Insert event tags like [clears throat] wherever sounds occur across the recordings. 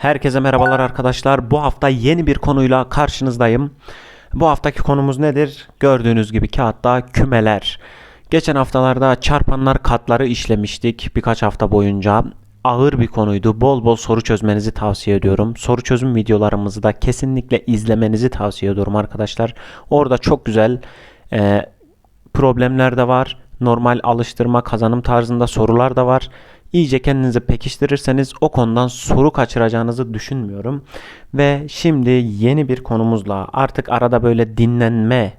Herkese merhabalar arkadaşlar. Bu hafta yeni bir konuyla karşınızdayım. Bu haftaki konumuz nedir? Gördüğünüz gibi kağıtta kümeler. Geçen haftalarda çarpanlar katları işlemiştik birkaç hafta boyunca. Ağır bir konuydu. Bol bol soru çözmenizi tavsiye ediyorum. Soru çözüm videolarımızı da kesinlikle izlemenizi tavsiye ediyorum arkadaşlar. Orada çok güzel e, problemler de var. Normal alıştırma kazanım tarzında sorular da var. İyice kendinizi pekiştirirseniz o konudan soru kaçıracağınızı düşünmüyorum. Ve şimdi yeni bir konumuzla artık arada böyle dinlenme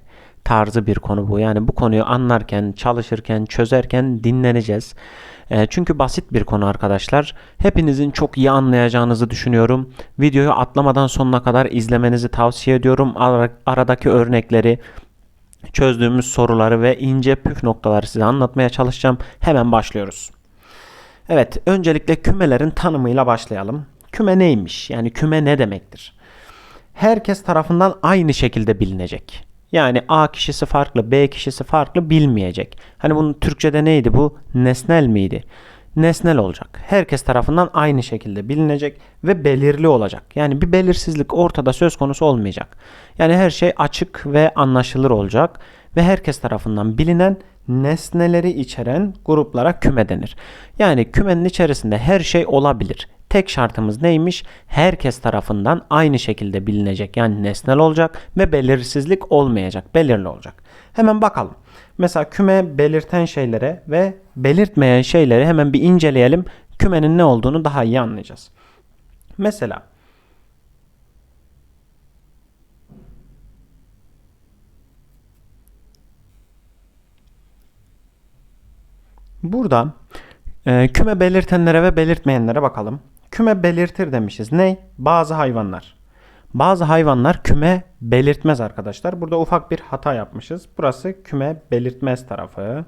tarzı bir konu bu. Yani bu konuyu anlarken, çalışırken, çözerken dinleneceğiz. E, çünkü basit bir konu arkadaşlar. Hepinizin çok iyi anlayacağınızı düşünüyorum. Videoyu atlamadan sonuna kadar izlemenizi tavsiye ediyorum. Ara- aradaki örnekleri, çözdüğümüz soruları ve ince püf noktaları size anlatmaya çalışacağım. Hemen başlıyoruz. Evet, öncelikle kümelerin tanımıyla başlayalım. Küme neymiş? Yani küme ne demektir? Herkes tarafından aynı şekilde bilinecek. Yani A kişisi farklı, B kişisi farklı bilmeyecek. Hani bunun Türkçe'de neydi bu? Nesnel miydi? Nesnel olacak. Herkes tarafından aynı şekilde bilinecek ve belirli olacak. Yani bir belirsizlik ortada söz konusu olmayacak. Yani her şey açık ve anlaşılır olacak ve herkes tarafından bilinen nesneleri içeren gruplara küme denir. Yani kümenin içerisinde her şey olabilir. Tek şartımız neymiş? Herkes tarafından aynı şekilde bilinecek. Yani nesnel olacak ve belirsizlik olmayacak. Belirli olacak. Hemen bakalım. Mesela küme belirten şeylere ve belirtmeyen şeyleri hemen bir inceleyelim. Kümenin ne olduğunu daha iyi anlayacağız. Mesela Burada e, küme belirtenlere ve belirtmeyenlere bakalım. Küme belirtir demişiz. Ne? Bazı hayvanlar. Bazı hayvanlar küme belirtmez arkadaşlar. Burada ufak bir hata yapmışız. Burası küme belirtmez tarafı.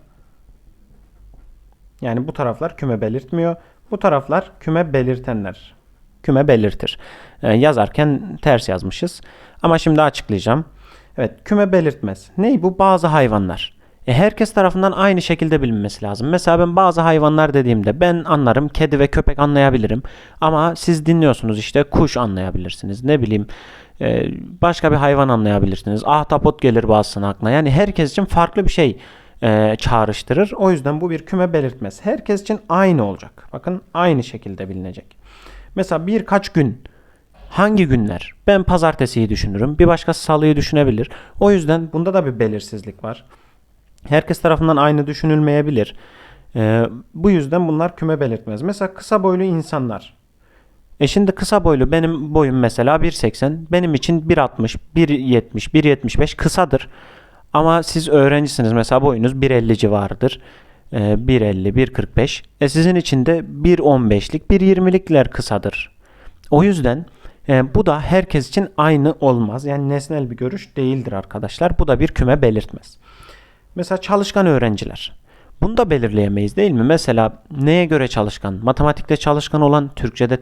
Yani bu taraflar küme belirtmiyor. Bu taraflar küme belirtenler. Küme belirtir. E, yazarken ters yazmışız. Ama şimdi açıklayacağım. Evet, küme belirtmez. Ney bu? Bazı hayvanlar. E, herkes tarafından aynı şekilde bilinmesi lazım. Mesela ben bazı hayvanlar dediğimde ben anlarım, kedi ve köpek anlayabilirim. Ama siz dinliyorsunuz işte kuş anlayabilirsiniz. Ne bileyim e, başka bir hayvan anlayabilirsiniz. Ahtapot gelir bazısının aklına. Yani herkes için farklı bir şey e, çağrıştırır. O yüzden bu bir küme belirtmez. Herkes için aynı olacak. Bakın aynı şekilde bilinecek. Mesela birkaç gün Hangi günler? Ben pazartesiyi düşünürüm. Bir başkası salıyı düşünebilir. O yüzden bunda da bir belirsizlik var. Herkes tarafından aynı düşünülmeyebilir. Ee, bu yüzden bunlar küme belirtmez. Mesela kısa boylu insanlar. E şimdi kısa boylu benim boyum mesela 1.80. Benim için 1.60, 1.70, 1.75 kısadır. Ama siz öğrencisiniz mesela boyunuz 1.50 civarıdır. Ee, 1.50, 1.45. E sizin için de 1.15'lik, 1.20'likler kısadır. O yüzden e, bu da herkes için aynı olmaz. Yani nesnel bir görüş değildir arkadaşlar. Bu da bir küme belirtmez. Mesela çalışkan öğrenciler. Bunu da belirleyemeyiz değil mi? Mesela neye göre çalışkan? Matematikte çalışkan olan Türkçe'de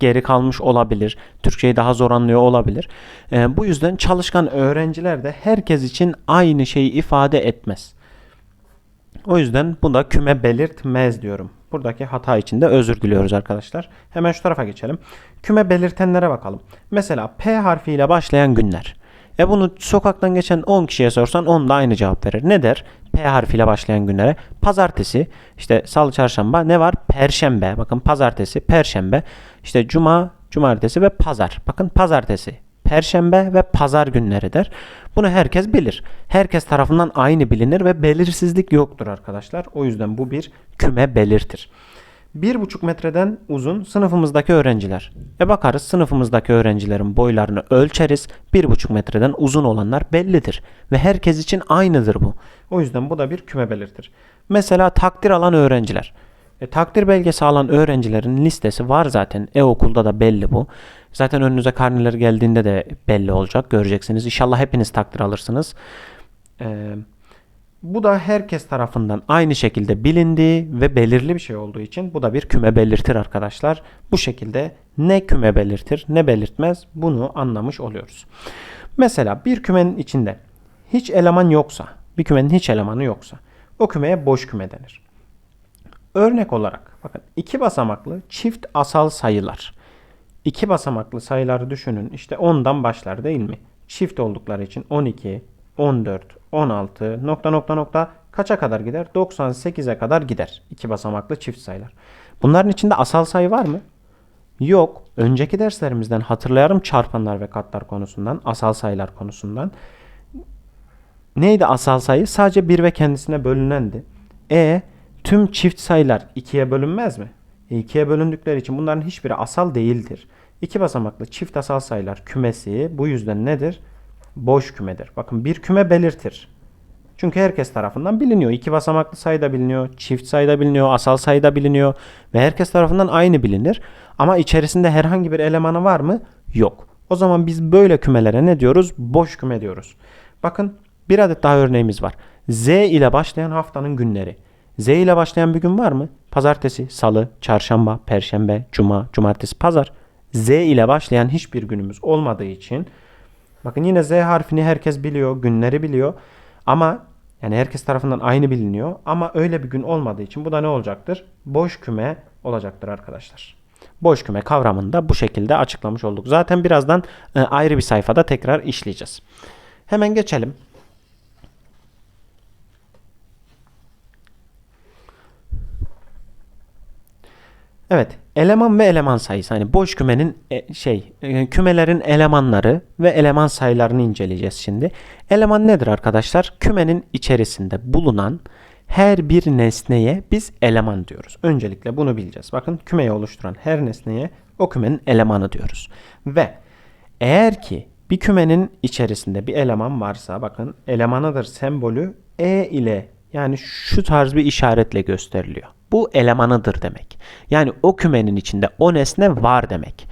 geri kalmış olabilir. Türkçeyi daha zor anlıyor olabilir. E, bu yüzden çalışkan öğrenciler de herkes için aynı şeyi ifade etmez. O yüzden bu da küme belirtmez diyorum. Buradaki hata için de özür diliyoruz arkadaşlar. Hemen şu tarafa geçelim. Küme belirtenlere bakalım. Mesela P harfiyle başlayan günler. E bunu sokaktan geçen 10 kişiye sorsan 10 da aynı cevap verir. Ne der? P harfiyle başlayan günlere. Pazartesi, işte salı, çarşamba ne var? Perşembe. Bakın pazartesi, perşembe. İşte cuma, cumartesi ve pazar. Bakın pazartesi, perşembe ve pazar günleri der. Bunu herkes bilir. Herkes tarafından aynı bilinir ve belirsizlik yoktur arkadaşlar. O yüzden bu bir küme belirtir. 1,5 metreden uzun sınıfımızdaki öğrenciler. E bakarız sınıfımızdaki öğrencilerin boylarını ölçeriz. 1,5 metreden uzun olanlar bellidir. Ve herkes için aynıdır bu. O yüzden bu da bir küme belirtir. Mesela takdir alan öğrenciler. E, takdir belgesi alan öğrencilerin listesi var zaten. E-okulda da belli bu. Zaten önünüze karneler geldiğinde de belli olacak. Göreceksiniz. İnşallah hepiniz takdir alırsınız. Eee bu da herkes tarafından aynı şekilde bilindiği ve belirli bir şey olduğu için bu da bir küme belirtir arkadaşlar. Bu şekilde ne küme belirtir ne belirtmez bunu anlamış oluyoruz. Mesela bir kümenin içinde hiç eleman yoksa, bir kümenin hiç elemanı yoksa o kümeye boş küme denir. Örnek olarak bakın iki basamaklı çift asal sayılar. iki basamaklı sayıları düşünün. İşte 10'dan başlar değil mi? Çift oldukları için 12, 14, 16 nokta nokta nokta kaça kadar gider? 98'e kadar gider. iki basamaklı çift sayılar. Bunların içinde asal sayı var mı? Yok. Önceki derslerimizden hatırlayalım çarpanlar ve katlar konusundan, asal sayılar konusundan. Neydi asal sayı? Sadece 1 ve kendisine bölünendi. E tüm çift sayılar 2'ye bölünmez mi? E, 2'ye bölündükleri için bunların hiçbiri asal değildir. İki basamaklı çift asal sayılar kümesi bu yüzden nedir? Boş kümedir. Bakın bir küme belirtir. Çünkü herkes tarafından biliniyor. İki basamaklı sayı da biliniyor, çift sayı da biliniyor, asal sayı da biliniyor ve herkes tarafından aynı bilinir. Ama içerisinde herhangi bir elemanı var mı? Yok. O zaman biz böyle kümelere ne diyoruz? Boş küme diyoruz. Bakın bir adet daha örneğimiz var. Z ile başlayan haftanın günleri. Z ile başlayan bir gün var mı? Pazartesi, salı, çarşamba, perşembe, cuma, cumartesi, pazar. Z ile başlayan hiçbir günümüz olmadığı için bakın yine Z harfini herkes biliyor, günleri biliyor. Ama yani herkes tarafından aynı biliniyor ama öyle bir gün olmadığı için bu da ne olacaktır? Boş küme olacaktır arkadaşlar. Boş küme kavramını da bu şekilde açıklamış olduk. Zaten birazdan e, ayrı bir sayfada tekrar işleyeceğiz. Hemen geçelim. Evet, eleman ve eleman sayısı. Hani boş kümenin e, şey, e, kümelerin elemanları ve eleman sayılarını inceleyeceğiz şimdi. Eleman nedir arkadaşlar? Kümenin içerisinde bulunan her bir nesneye biz eleman diyoruz. Öncelikle bunu bileceğiz. Bakın kümeyi oluşturan her nesneye o kümenin elemanı diyoruz. Ve eğer ki bir kümenin içerisinde bir eleman varsa bakın elemanıdır sembolü E ile yani şu tarz bir işaretle gösteriliyor. Bu elemanıdır demek. Yani o kümenin içinde o nesne var demek.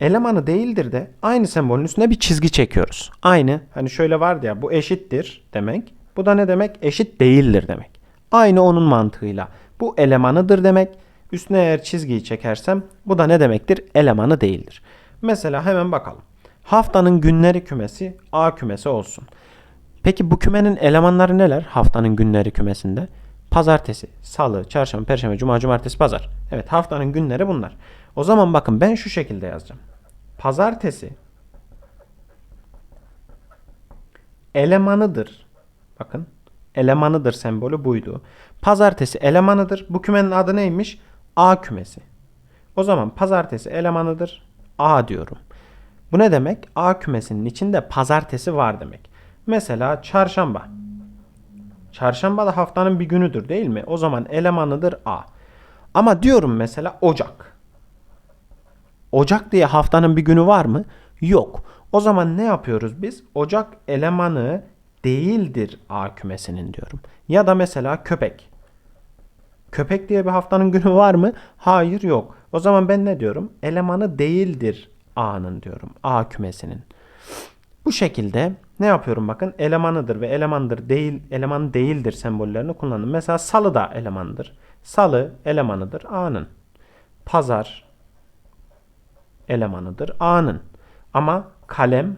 Elemanı değildir de aynı sembolün üstüne bir çizgi çekiyoruz. Aynı hani şöyle vardı ya bu eşittir demek. Bu da ne demek? Eşit değildir demek. Aynı onun mantığıyla. Bu elemanıdır demek. Üstüne eğer çizgiyi çekersem bu da ne demektir? Elemanı değildir. Mesela hemen bakalım. Haftanın günleri kümesi A kümesi olsun. Peki bu kümenin elemanları neler haftanın günleri kümesinde? Pazartesi, salı, çarşamba, perşembe, cuma, cumartesi, pazar. Evet haftanın günleri bunlar. O zaman bakın ben şu şekilde yazacağım. Pazartesi elemanıdır. Bakın elemanıdır sembolü buydu. Pazartesi elemanıdır. Bu kümenin adı neymiş? A kümesi. O zaman pazartesi elemanıdır. A diyorum. Bu ne demek? A kümesinin içinde pazartesi var demek. Mesela çarşamba. Çarşamba da haftanın bir günüdür değil mi? O zaman elemanıdır A. Ama diyorum mesela Ocak. Ocak diye haftanın bir günü var mı? Yok. O zaman ne yapıyoruz biz? Ocak elemanı değildir A kümesinin diyorum. Ya da mesela köpek. Köpek diye bir haftanın günü var mı? Hayır yok. O zaman ben ne diyorum? Elemanı değildir A'nın diyorum. A kümesinin. Bu şekilde ne yapıyorum bakın elemanıdır ve elemandır değil eleman değildir sembollerini kullandım. Mesela salı da elemandır. Salı elemanıdır A'nın. Pazar elemanıdır A'nın. Ama kalem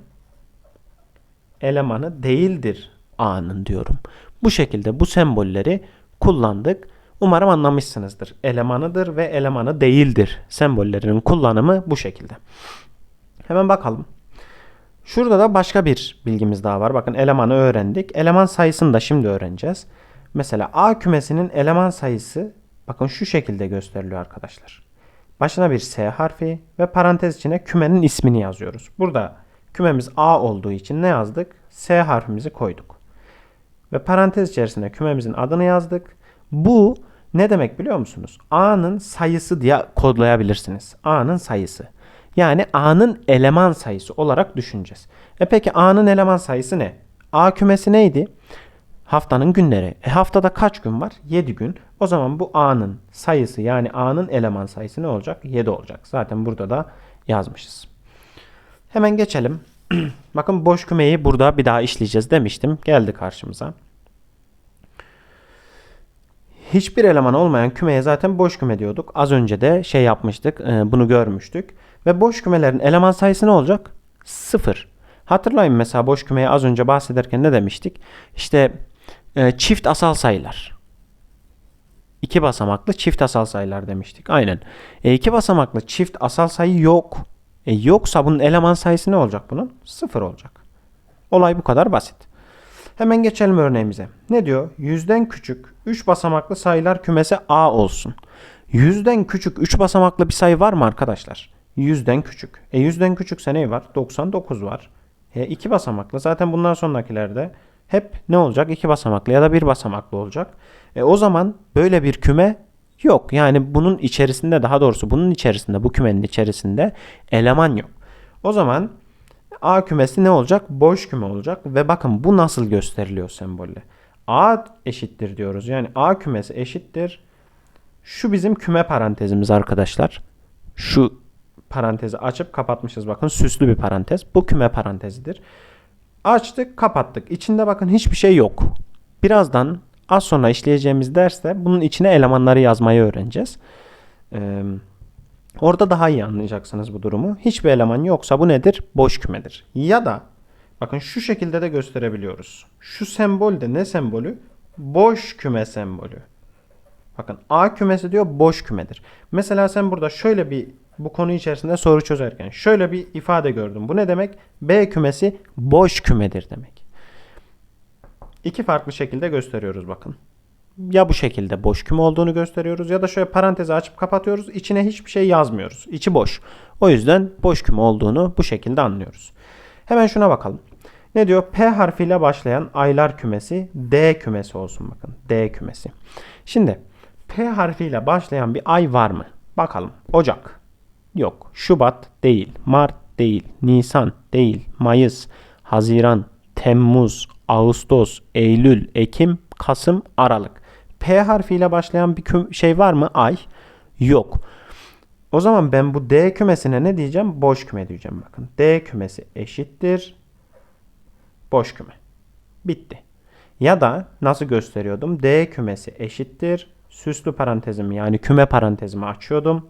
elemanı değildir A'nın diyorum. Bu şekilde bu sembolleri kullandık. Umarım anlamışsınızdır. Elemanıdır ve elemanı değildir sembollerinin kullanımı bu şekilde. Hemen bakalım. Şurada da başka bir bilgimiz daha var. Bakın elemanı öğrendik. Eleman sayısını da şimdi öğreneceğiz. Mesela A kümesinin eleman sayısı bakın şu şekilde gösteriliyor arkadaşlar. Başına bir S harfi ve parantez içine kümenin ismini yazıyoruz. Burada kümemiz A olduğu için ne yazdık? S harfimizi koyduk. Ve parantez içerisine kümemizin adını yazdık. Bu ne demek biliyor musunuz? A'nın sayısı diye kodlayabilirsiniz. A'nın sayısı. Yani A'nın eleman sayısı olarak düşüneceğiz. E peki A'nın eleman sayısı ne? A kümesi neydi? Haftanın günleri. E haftada kaç gün var? 7 gün. O zaman bu A'nın sayısı yani A'nın eleman sayısı ne olacak? 7 olacak. Zaten burada da yazmışız. Hemen geçelim. [clears throat] Bakın boş kümeyi burada bir daha işleyeceğiz demiştim. Geldi karşımıza. Hiçbir eleman olmayan kümeye zaten boş küme diyorduk. Az önce de şey yapmıştık. E, bunu görmüştük. Ve boş kümelerin eleman sayısı ne olacak? Sıfır. Hatırlayın mesela boş kümeye az önce bahsederken ne demiştik? İşte e, çift asal sayılar. İki basamaklı çift asal sayılar demiştik. Aynen. E, iki basamaklı çift asal sayı yok. E, yoksa bunun eleman sayısı ne olacak bunun? Sıfır olacak. Olay bu kadar basit. Hemen geçelim örneğimize. Ne diyor? Yüzden küçük 3 basamaklı sayılar kümesi A olsun. Yüzden küçük 3 basamaklı bir sayı var mı arkadaşlar? Yüzden küçük. E yüzden küçükse ne var? 99 var. E 2 basamaklı. Zaten bundan sonrakilerde hep ne olacak? 2 basamaklı ya da 1 basamaklı olacak. E o zaman böyle bir küme yok. Yani bunun içerisinde daha doğrusu bunun içerisinde bu kümenin içerisinde eleman yok. O zaman A kümesi ne olacak? Boş küme olacak ve bakın bu nasıl gösteriliyor sembolle. A eşittir diyoruz. Yani A kümesi eşittir. Şu bizim küme parantezimiz arkadaşlar. Şu parantezi açıp kapatmışız bakın süslü bir parantez. Bu küme parantezidir. Açtık kapattık. İçinde bakın hiçbir şey yok. Birazdan az sonra işleyeceğimiz derste bunun içine elemanları yazmayı öğreneceğiz. Ee, orada daha iyi anlayacaksınız bu durumu. Hiçbir eleman yoksa bu nedir? Boş kümedir. Ya da bakın şu şekilde de gösterebiliyoruz. Şu sembol de ne sembolü? Boş küme sembolü. Bakın A kümesi diyor boş kümedir. Mesela sen burada şöyle bir bu konu içerisinde soru çözerken şöyle bir ifade gördüm. Bu ne demek? B kümesi boş kümedir demek. İki farklı şekilde gösteriyoruz bakın. Ya bu şekilde boş küme olduğunu gösteriyoruz ya da şöyle parantezi açıp kapatıyoruz. İçine hiçbir şey yazmıyoruz. İçi boş. O yüzden boş küme olduğunu bu şekilde anlıyoruz. Hemen şuna bakalım. Ne diyor? P harfiyle başlayan aylar kümesi D kümesi olsun bakın. D kümesi. Şimdi P harfiyle başlayan bir ay var mı? Bakalım. Ocak. Yok. Şubat değil. Mart değil. Nisan değil. Mayıs, Haziran, Temmuz, Ağustos, Eylül, Ekim, Kasım, Aralık. P harfiyle başlayan bir şey var mı? Ay. Yok. O zaman ben bu D kümesine ne diyeceğim? Boş küme diyeceğim bakın. D kümesi eşittir. Boş küme. Bitti. Ya da nasıl gösteriyordum? D kümesi eşittir. Süslü parantezimi yani küme parantezimi açıyordum.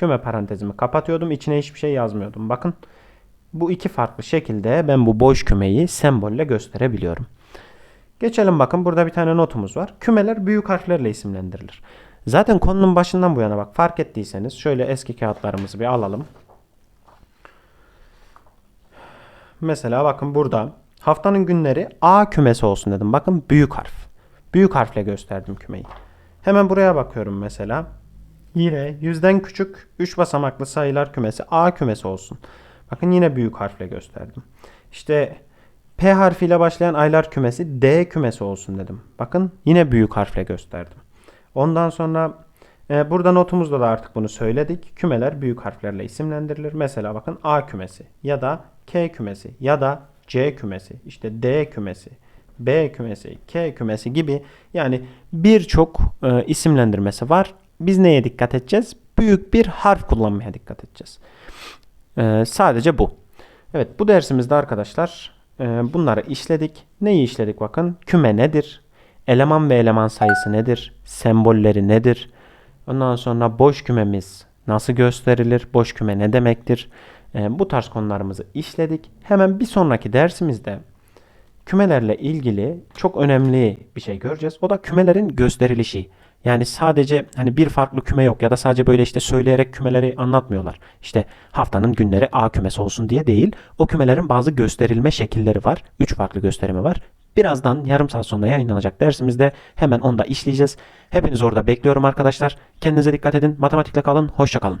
Küme parantezimi kapatıyordum. İçine hiçbir şey yazmıyordum. Bakın bu iki farklı şekilde ben bu boş kümeyi sembolle gösterebiliyorum. Geçelim bakın burada bir tane notumuz var. Kümeler büyük harflerle isimlendirilir. Zaten konunun başından bu yana bak fark ettiyseniz şöyle eski kağıtlarımızı bir alalım. Mesela bakın burada haftanın günleri A kümesi olsun dedim. Bakın büyük harf. Büyük harfle gösterdim kümeyi. Hemen buraya bakıyorum mesela. Yine yüzden küçük 3 basamaklı sayılar kümesi A kümesi olsun. Bakın yine büyük harfle gösterdim. İşte P harfiyle başlayan aylar kümesi D kümesi olsun dedim. Bakın yine büyük harfle gösterdim. Ondan sonra e, burada notumuzda da artık bunu söyledik. Kümeler büyük harflerle isimlendirilir. Mesela bakın A kümesi ya da K kümesi ya da C kümesi, işte D kümesi, B kümesi, K kümesi gibi yani birçok e, isimlendirmesi var. Biz neye dikkat edeceğiz? Büyük bir harf kullanmaya dikkat edeceğiz. E, sadece bu. Evet bu dersimizde arkadaşlar e, bunları işledik. Neyi işledik bakın? Küme nedir? Eleman ve eleman sayısı nedir? Sembolleri nedir? Ondan sonra boş kümemiz nasıl gösterilir? Boş küme ne demektir? E, bu tarz konularımızı işledik. Hemen bir sonraki dersimizde kümelerle ilgili çok önemli bir şey göreceğiz. O da kümelerin gösterilişi. Yani sadece hani bir farklı küme yok ya da sadece böyle işte söyleyerek kümeleri anlatmıyorlar. İşte haftanın günleri A kümesi olsun diye değil. O kümelerin bazı gösterilme şekilleri var. Üç farklı gösterimi var. Birazdan yarım saat sonra yayınlanacak dersimizde hemen onu da işleyeceğiz. Hepiniz orada bekliyorum arkadaşlar. Kendinize dikkat edin. Matematikle kalın. Hoşça kalın.